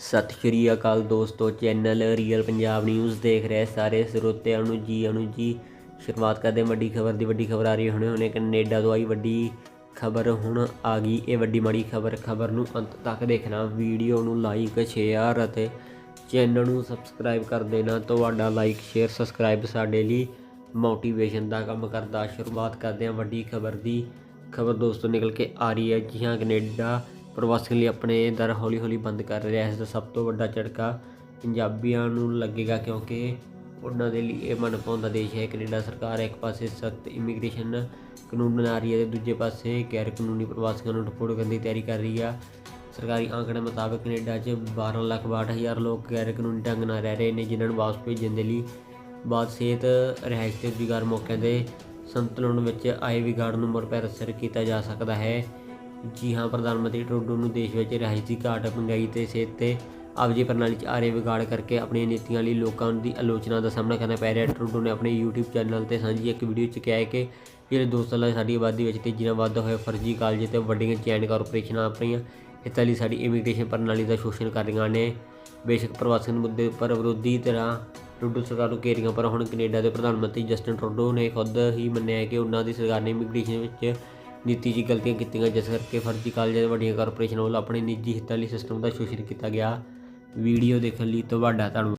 ਸਤਿ ਸ਼੍ਰੀ ਅਕਾਲ ਦੋਸਤੋ, channel real Punjab news ਦੇਖ ਰਹੇ ਸਾਰੇ ਸਰੋਤਿਆਂ ਨੂੰ ਜੀ ਅਨੂ ਜੀ। ਸ਼ੁਰੂਆਤ ਕਰਦੇ ਵੱਡੀ ਖਬਰ ਦੀ, ਵੱਡੀ ਖਬਰ ਆ ਰਹੀ ਹੈ। ਹੁਣੇ ਹੁਣੇ ਕੈਨੇਡਾ ਤੋਂ ਆਈ ਵੱਡੀ ਖਬਰ, ਹੁਣ ਆ ਗਈ ਇਹ ਵੱਡੀ ਮਾੜੀ ਖਬਰ। ਖਬਰ ਨੂੰ ਅੰਤ ਤੱਕ ਦੇਖਣਾ, ਵੀਡੀਓ ਨੂੰ ਲਾਈਕ ਸ਼ੇਅਰ ਅਤੇ ਚੈਨਲ ਨੂੰ ਸਬਸਕ੍ਰਾਈਬ ਕਰ ਦੇਣਾ। ਤੁਹਾਡਾ ਲਾਈਕ ਸ਼ੇਅਰ ਸਬਸਕ੍ਰਾਈਬ ਸਾਡੇ ਲਈ ਮੋਟੀਵੇਸ਼ਨ ਦਾ ਕੰਮ ਕਰਦਾ। ਸ਼ੁਰੂਆਤ ਕਰਦੇ ਹਾਂ ਵੱਡੀ ਖਬਰ ਦੀ। ਖਬਰ ਦੋਸਤੋ ਨਿਕਲ ਕੇ ਆ ਰਹੀ ਹੈ ਜੀ ਹਾਂ ਕੈਨੇਡਾ ਪ੍ਰਵਾਸੀਆਂ ਲਈ ਆਪਣੇ ਦਰ ਹੌਲੀ ਹੌਲੀ ਬੰਦ ਕਰ ਰਿਹਾ ਹੈ। ਇਸ ਦਾ ਸਭ ਤੋਂ ਵੱਡਾ ਝਟਕਾ ਪੰਜਾਬੀਆਂ ਨੂੰ ਲੱਗੇਗਾ ਕਿਉਂਕਿ ਉਹਨਾਂ ਦੇ ਲਈ ਇਹ ਮਨਪਾਉਂਦਾ ਦੇਸ਼ ਹੈ। ਕੈਨੇਡਾ ਸਰਕਾਰ ਇੱਕ ਪਾਸੇ ਸਖਤ ਇਮੀਗ੍ਰੇਸ਼ਨ ਕਾਨੂੰਨ ਬਣਾ ਰਹੀ ਹੈ ਤੇ ਦੂਜੇ ਪਾਸੇ ਗੈਰ ਕਾਨੂੰਨੀ ਪ੍ਰਵਾਸੀਆਂ ਨੂੰ ਡਿਪੋਰਟ ਕਰਨ ਦੀ ਤਿਆਰੀ ਕਰ ਰਹੀ ਆ। ਸਰਕਾਰੀ ਅੰਕੜੇ ਮੁਤਾਬਕ ਕੈਨੇਡਾ 'ਚ 12 ਲੱਖ 62 ਹਜ਼ਾਰ ਲੋਕ ਗੈਰ ਕਾਨੂੰਨੀ ਢੰਗ ਨਾਲ ਰਹਿ ਰਹੇ ਨੇ, ਜਿਨ੍ਹਾਂ ਨੂੰ ਵਾਪਸ ਭੇਜਣ ਦੇ ਲਈ ਬਾਅਦ ਸਿਹਤ ਰਿਹਾਇਸ਼ ਤੇ ਰੁਜ਼ਗਾਰ ਮੌਕਿਆਂ ਦੇ ਸੰਤੁਲਨ ਵਿੱਚ ਆਏ ਵਿਗਾੜ ਨੂੰ ਮੁੜ ਪੈਰ ਅਸਰ ਕੀਤਾ ਜਾ ਸਕਦਾ ਹੈ। ਜੀ ਹਾਂ, ਪ੍ਰਧਾਨ ਮੰਤਰੀ, ਟਰੂਡੋ ਨੂੰ ਦੇਸ਼ ਵਿੱਚ ਰਿਹਾਇਸ਼ ਦੀ ਘਾਟ ਮਹਿੰਗਾਈ ਤੇ ਸਿਹਤ ਤੇ ਆਵਾਜਾਈ ਪ੍ਰਣਾਲੀ 'ਚ ਆਰੇ ਵਿਗਾੜ ਕਰਕੇ ਆਪਣੀਆਂ ਨੀਤੀਆਂ ਲਈ ਲੋਕਾਂ ਦੀ ਆਲੋਚਨਾ ਦਾ ਸਾਹਮਣਾ ਕਰਨਾ ਪੈ ਰਿਹਾ ਟਰੂਡੋ ਨੇ ਆਪਣੇ YouTube ਚੈਨਲ ਤੇ ਸਾਂਝੀ ਇੱਕ ਵੀਡੀਓ 'ਚ ਕਿਹਾ ਹੈ ਕਿ ਪਿਛਲੇ ਦੋ ਸਾਲਾਂ ਸਾਡੀ ਆਬਾਦੀ ਵਿੱਚ ਤੇਜ਼ੀ ਨਾਲ ਵਾਧਾ ਹੋਇਆ ਫਰਜ਼ੀ ਕਾਲਜ ਤੇ ਵੱਡੀਆਂ ਚੈਨ ਕਾਰਪੋਰੇਸ਼ਨਾਂ ਆਪਣੀਆਂ ਹਿੱਤਾਂ ਲਈ ਸਾਡੀ ਇਮੀਗ੍ਰੇਸ਼ਨ ਪ੍ਰਣਾਲੀ ਦਾ ਸ਼ੋਸ਼ਣ ਕਰ ਰਹੀਆਂ ਨੇ। ਬੇਸ਼ੱਕ ਪ੍ਰਵਾਸੀਆਂ ਮੁੱਦੇ ਉੱਪਰ ਵਿਰੋਧੀ ਤਰ੍ਹਾਂ ਟਰੂਡੋ ਸਰਕਾਰ ਨੂੰ ਘੇਰੀਆਂ ਪਰ ਹੁਣ ਕੈਨੇਡਾ ਦੇ ਪ੍ਰਧਾਨ ਮੰਤਰੀ ਜਸਟਨ ਟਰੂਡੋ ਨੇ ਖੁਦ ਹੀ ਮੰਨਿਆ ਹੈ ਕਿ ਉਹਨਾਂ ਦੀ ਸਰਕਾਰ ਨੇ ਇਮੀਗ੍ਰੇਸ਼ਨ ਵਿੱਚ ਨੀਤੀ 'ਚ ਗਲਤੀਆਂ ਕੀਤੀਆਂ ਜਿਸ ਕਰਕੇ ਫਰਜ਼ੀ ਕਾਲਜਾਂ ਤੇ ਵੱਡੀਆਂ ਕਾਰਪੋਰੇਸ਼ਨਾਂ ਵੱਲੋਂ ਆਪਣੇ ਨਿੱਜੀ ਹਿੱਤਾਂ ਲਈ ਸਿਸਟਮ ਦਾ ਸ਼ੋਸ਼ਣ ਕੀਤਾ ਗਿਆ। ਵੀਡੀਓ ਦੇਖਣ ਲਈ ਤੁਹਾਡਾ ਧੰਨਵਾਦ।